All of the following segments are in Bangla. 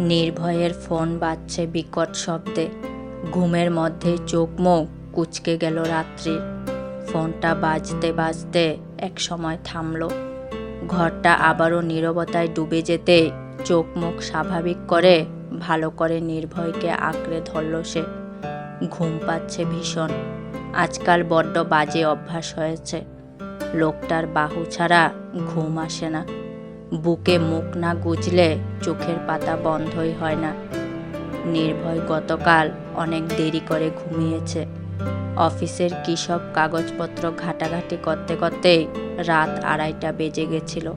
নির্ভয়ের ফোন বাজছে বিকট শব্দে। ঘুমের মধ্যে চোখ মুখ কুচকে গেল রাত্রির ফোনটা বাজতে বাজতে এক সময় থামলো। ঘরটা আবারও নীরবতায় ডুবে যেতে চোখ মুখ স্বাভাবিক করে ভালো করে নির্ভয়কে আঁকড়ে ধরল সে। ঘুম পাচ্ছে ভীষণ। আজকাল বড্ড বাজে অভ্যাস হয়েছে। লোকটার বাহু ছাড়া ঘুম আসে না। বুকে মুখ না গুজলে চোখের পাতা বন্ধই হয় না। নির্ভয় গতকাল অনেক দেরি করে ঘুমিয়েছে। অফিসের কী সব কাগজপত্র ঘাটাঘাটি করতে করতে রাত আড়াইটা বেজে গেছিল।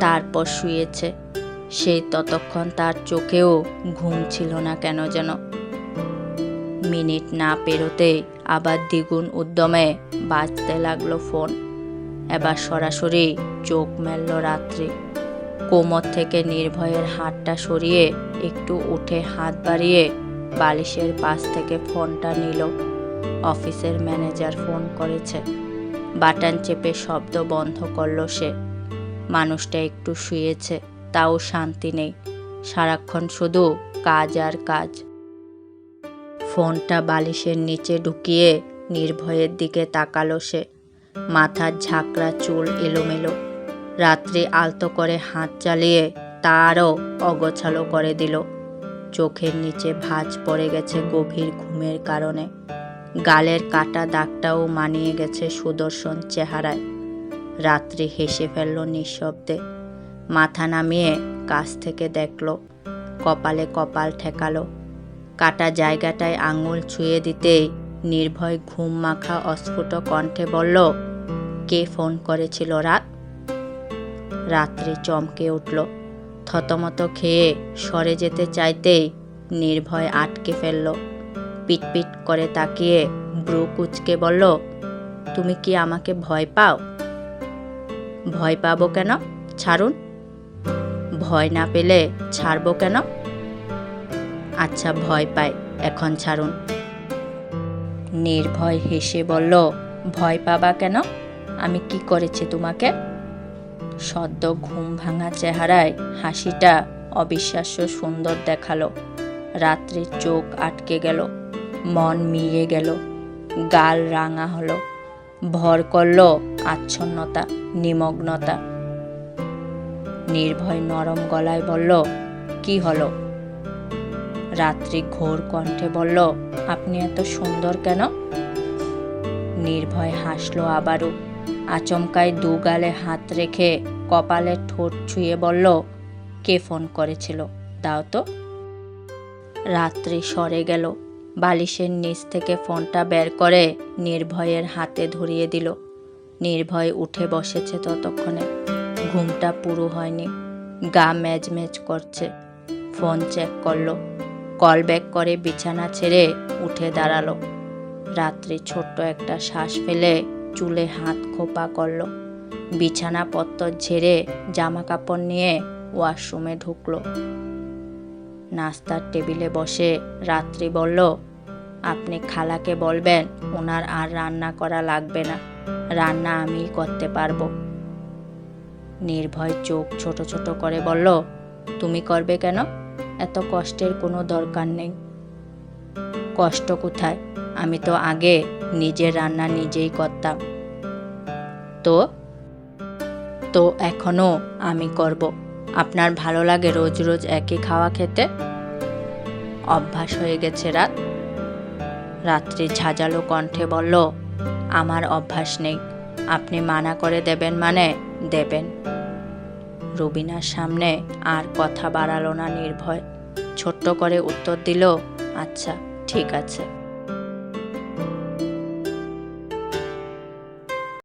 তারপর শুয়েছে। সেই ততক্ষণ তার চোখেও ঘুম ছিল না কেন যেন। মিনিট না পেরোতে আবার দ্বিগুণ উদ্যমে বাজতে লাগল ফোন। এবার সরাসরি চোখ মেলল রাত্রি। কোমর থেকে নির্ভয়ের হাতটা সরিয়ে একটু উঠে হাত বাড়িয়ে বালিশের পাশ থেকে ফোনটা নিল। অফিসের ম্যানেজার ফোন করেছে। বাটন চেপে শব্দ বন্ধ করল সে। মানুষটা একটু শুয়েছে, তাও শান্তি নেই। সারাক্ষণ শুধু কাজ আর কাজ। ফোনটা বালিশের নিচে ঢুকিয়ে নির্ভয়ের দিকে তাকালো সে। মাথার ঝাঁকড়া চুল এলোমেলো। রাত্রে আলতো করে হাত চালিয়ে তারও অগোছালো করে দিল। চোখের নিচে ভাঁজ পড়ে গেছে গভীর ঘুমের কারণে। গালের কাটা দাগটাও মানিয়ে গেছে সুদর্শন চেহারায়। রাত্রি হেসে ফেলল নিঃশব্দে। মাথা নামিয়ে কাছ থেকে দেখল, কপালে কপাল ঠেকালো। কাটা জায়গাটায় আঙুল ছুঁয়ে দিতেই নির্ভয় ঘুম মাখা অস্ফুট কণ্ঠে বলল কে ফোন করেছিল রাত? রাত্রি চমকে উঠল। থতমত খেয়ে সরে যেতে চাইতেই নির্ভয় আটকে ফেলল। পিটপিট করে তাকিয়ে ব্রু কুচকে বলল, তুমি কি আমাকে ভয় পাও? ভয় পাবো কেন? ছাড়ুন। ভয় না পেলে ছাড়বো কেন? আচ্ছা ভয় পাই, এখন ছাড়ুন। নির্ভয় হেসে বলল, ভয় পাবা কেন? আমি কি করেছি তোমাকে? সদ্য ঘুম ভাঙা চেহারায় হাসিটা অবিশ্বাস্য সুন্দর দেখাল। রাত্রির চোখ আটকে গেল, মন মিয়ে গেল, গাল রাঙা হলো। ভর করল আচ্ছন্নতা, নিমগ্নতা। নির্ভয় নরম গলায় বলল, কি হলো? রাত্রি ঘোর কণ্ঠে বলল, আপনি এত সুন্দর কেন? নির্ভয় হাসলো আবারও। আচমকায় দু গালে হাত রেখে কপালে ঠোঁট ছুঁয়ে বলল, কে ফোন করেছিল? দাও তো। রাত্রি সরে গেল। বালিশের নিচ থেকে ফোনটা বের করে নির্ভয়ের হাতে ধরিয়ে দিল। নির্ভয় উঠে বসেছে ততক্ষণে। ঘুমটা পুরো হয়নি। গা ম্যাজ ম্যাজ করছে। ফোন চেক করল। কল ব্যাক করে বিছানা ছেড়ে উঠে দাঁড়াল। রাত্রি ছোট্ট একটা শ্বাস ফেলে চুলে হাত খোপা করল। বিছানা পত্তর ঝেড়ে জামা কাপড় নিয়ে ওয়াশরুমে ঢুকলো। নাস্তার টেবিলে বসে রাত্রি বলল, আপনি খালাকে বলবেন, ওনার আর রান্না করা লাগবে না। রান্না আমিই করতে পারব। নির্ভয় চোখ ছোট ছোট করে বলল, তুমি করবে কেন? এত কষ্টের কোনো দরকার নেই। কষ্ট কোথায়? আমি তো আগে নিজের রান্না নিজেই করতাম। তো? তো এখনও আমি করব। আপনার ভালো লাগে রোজ রোজ একই খাওয়া খেতে? অভ্যাস হয়ে গেছে রাত। রাত্রি ঝাঁঝালো কণ্ঠে বলল, আমার অভ্যাস নেই। আপনি মানা করে দেবেন মানে দেবেন। রুবিনার সামনে আর কথা বাড়ালো না নির্ভয়। ছোট্ট করে উত্তর দিল আচ্ছা ঠিক আছে।